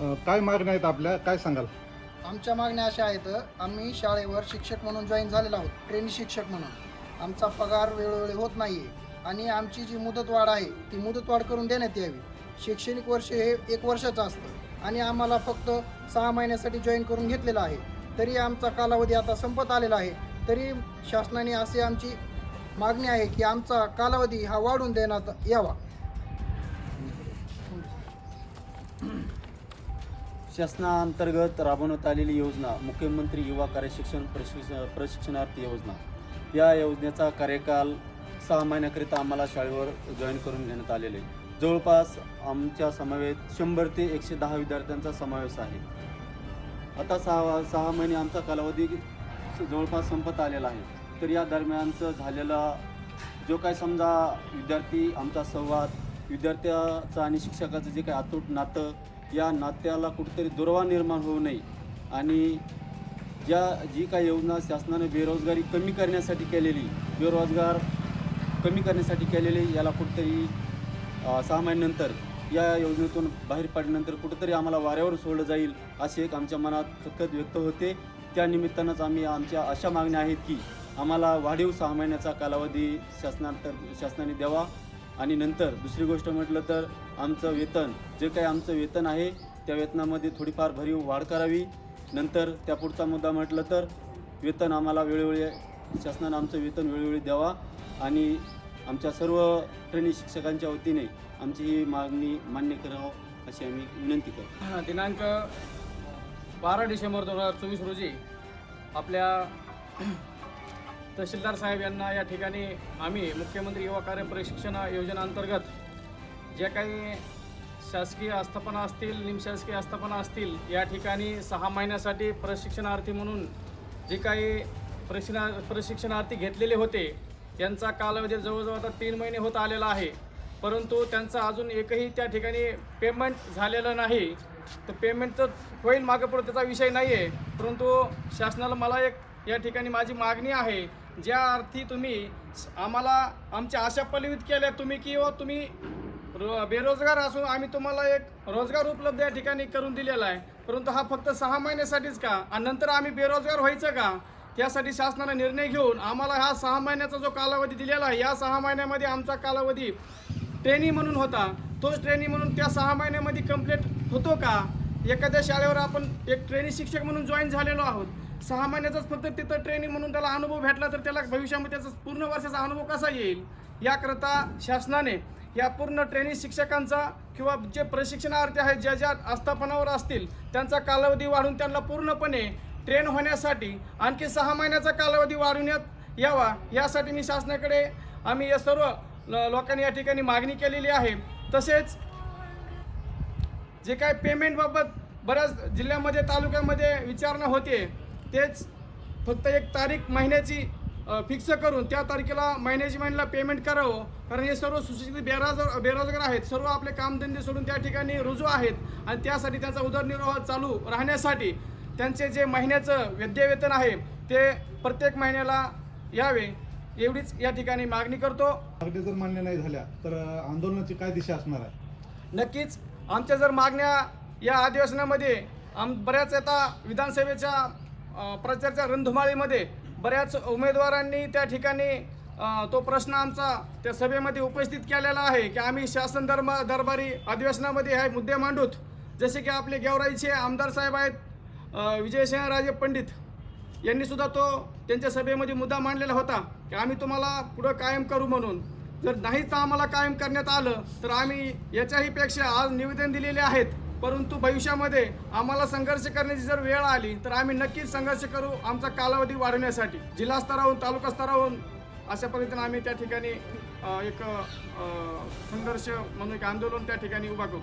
अ, काय मागण्या आहेत आपल्या? काय सांगाल? आमच्या मागण्या अशा आहेत. आम्ही शाळेवर शिक्षक म्हणून जॉईन झालेलो आहोत. ट्रेनी शिक्षक म्हणून. आमचा पगार वेळोवेळी होत नाही आहे आणि आमची जी मुदतवाढ आहे ती मुदतवाढ करून देण्यात यावी. शैक्षणिक वर्ष हे एक वर्षाचं असतं. आणि आम्हाला फक्त सहा महिन्यासाठी जॉईन करून घेतलेलं आहे. तरी आमचा कालावधी आता संपत आलेला आहे. तरी शासनाने असे आमची मागणी आहे की आमचा कालावधी हा वाढून देण्यात यावा. शासनाअंतर्गत राबवण्यात आलेली योजना मुख्यमंत्री युवा कार्यशिक्षण प्रशिक्ष प्रशिक्षण प्रशिक्षणार्थी योजना. या योजनेचा कार्यकाल सहा महिन्याकरिता आम्हाला शाळेवर जॉईन करून घेण्यात आलेले जवळपास आमच्या समवेत शंभर ते एकशे दहा विद्यार्थ्यांचा समावेश आहे. आता सहा सहा महिने आमचा कालावधी जवळपास संपत आलेला आहे. तर या दरम्यानचं झालेला जो काय समजा विद्यार्थी आमचा संवाद विद्यार्थ्याचं आणि शिक्षकाचं जे काही अतूट नातं या नात्याला कुठेतरी दुर्वा निर्माण होऊ नये. आणि ज्या जी काही योजना शासनाने बेरोजगारी कमी करण्यासाठी केलेली बेरोजगार कमी करण्यासाठी केलेली याला कुठेतरी सहा महिन्यानंतर या योजनेतून बाहेर पडल्यानंतर कुठेतरी आम्हाला वाऱ्यावर सोडलं जाईल अशी एक आमच्या मनात खतखत व्यक्त होते. त्या निमित्तानंच आम्ही आमच्या अशा मागण्या आहेत की आम्हाला वाढीव सहा महिन्याचा कालावधी शासनांतर शासनाने द्यावा. आणि नंतर दुसरी गोष्ट म्हटलं तर आमचं वेतन जे काही आमचं वेतन आहे त्या वेतनामध्ये थोडीफार भरीव वाढ करावी. नंतर त्या पुढचा मुद्दा म्हटलं तर वेतन आम्हाला वेळोवेळी शासनानं आमचं वेतन वेळोवेळी द्यावा आणि आमच्या सर्व ट्रेनी शिक्षकांच्या वतीने आमची ही मागणी मान्य करावं अशी आम्ही विनंती करतो. दिनांक बारा डिसेंबर दोन हजार चोवीस रोजी आपल्या तहसीलदार साहेब यांना या ठिकाणी आम्ही मुख्यमंत्री युवा कार्य प्रशिक्षण योजनेअंतर्गत जे काही शासकीय आस्थापना असतील निमशासकीय आस्थापना असतील या ठिकाणी सहा महिन्यासाठी प्रशिक्षणार्थी म्हणून जे काही प्रशिक्षणा प्रशिक्षणार्थी घेतलेले होते त्यांचा कालावधी जवळजवळ आता तीन महिने होत आलेला आहे. परंतु त्यांचा अजून एकही त्या ठिकाणी पेमेंट झालेलं नाही. तर पेमेंट तर होईल मागं पुढं त्याचा विषय नाही आहे परंतु शासनाला मला एक या ठिकाणी माझी मागणी आहे ज्या अर्थी तुम्ही आम्हाला आमच्या आशा पलवित केल्या तुम्ही किंवा हो, तुम्ही रो बेरोजगार असून आम्ही तुम्हाला एक रोजगार उपलब्ध या ठिकाणी करून दिलेला आहे. परंतु हा फक्त सहा महिन्यासाठीच का? आणि नंतर आम्ही बेरोजगार व्हायचं का? त्यासाठी शासनाने निर्णय घेऊन आम्हाला हा सहा महिन्याचा जो कालावधी दिलेला आहे या सहा महिन्यामध्ये आमचा कालावधी ट्रेनी म्हणून होता. तोच ट्रेनी म्हणून त्या सहा महिन्यामध्ये कंप्लीट होतो का? एखाद्या शाळेवर आपण एक ट्रेनी शिक्षक म्हणून जॉईन झालेलो आहोत. सहा महिन्याचाच फक्त तिथं ट्रेनिंग म्हणून त्याला अनुभव भेटला तर त्याला भविष्यामध्ये त्याचा पूर्ण वर्षाचा अनुभव कसा येईल? याकरता शासनाने या पूर्ण ट्रेनिंग शिक्षकांचा किंवा जे प्रशिक्षणार्थी आहेत ज्या ज्या आस्थापनावर असतील त्यांचा कालावधी वाढून त्यांना पूर्णपणे ट्रेन होण्यासाठी आणखी सहा महिन्याचा कालावधी वाढवण्यात यावा यासाठी मी शासनाकडे आम्ही या सर्व ल- लोकांनी या ठिकाणी मागणी केलेली आहे. तसेच जे काय पेमेंटबाबत बऱ्याच जिल्ह्यामध्ये तालुक्यामध्ये विचारणा होते तेच फक्त एक तारीख महिन्याची फिक्स करून त्या तारखेला महिन्याची महिन्याला पेमेंट करावं. कारण हे सर्व सुशिक्षित बेरोजगार बेरोजगार आहेत. सर्व आपले कामधंदे सोडून त्या ठिकाणी रुजू आहेत. आणि त्यासाठी त्यांचा उदरनिर्वाह चालू राहण्यासाठी त्यांचे जे महिन्याचं विद्यावेतन आहे ते प्रत्येक महिन्याला यावे. एवढीच या ठिकाणी मागणी करतो. मागण्या जर मान्य नाही झाल्या तर आंदोलनाची काय दिशा असणार आहे? नक्कीच आमच्या जर मागण्या या अधिवेशनामध्ये आम बऱ्याच आता विधानसभेच्या प्रचारच्या रणधुमाळीमध्ये बऱ्याच उमेदवारांनी त्या ठिकाणी तो प्रश्न आमचा त्या सभेमध्ये उपस्थित केलेला आहे की आम्ही शासन धर्म दरबारी अधिवेशनामध्ये हे मुद्दे मांडूत. जसे की आपले गेवराईचे आमदार साहेब आहेत विजयसिंहराजे पंडित. यांनीसुद्धा तो त्यांच्या सभेमध्ये मुद्दा मांडलेला होता की आम्ही तुम्हाला पुढं कायम करू म्हणून. जर नाहीच आम्हाला कायम करण्यात आलं तर आम्ही याच्याही पेक्षा आज निवेदन दिलेले आहेत. परंतु भविष्यामध्ये आम्हाला संघर्ष करण्याची जर वेळ आली तर आम्ही नक्कीच संघर्ष करू आमचा कालावधी वाढवण्यासाठी. जिल्हा स्तरावरून तालुका स्तरावरून अशा पद्धतीने आम्ही त्या ठिकाणी एक संघर्ष म्हणून एक आंदोलन त्या ठिकाणी उभा करू.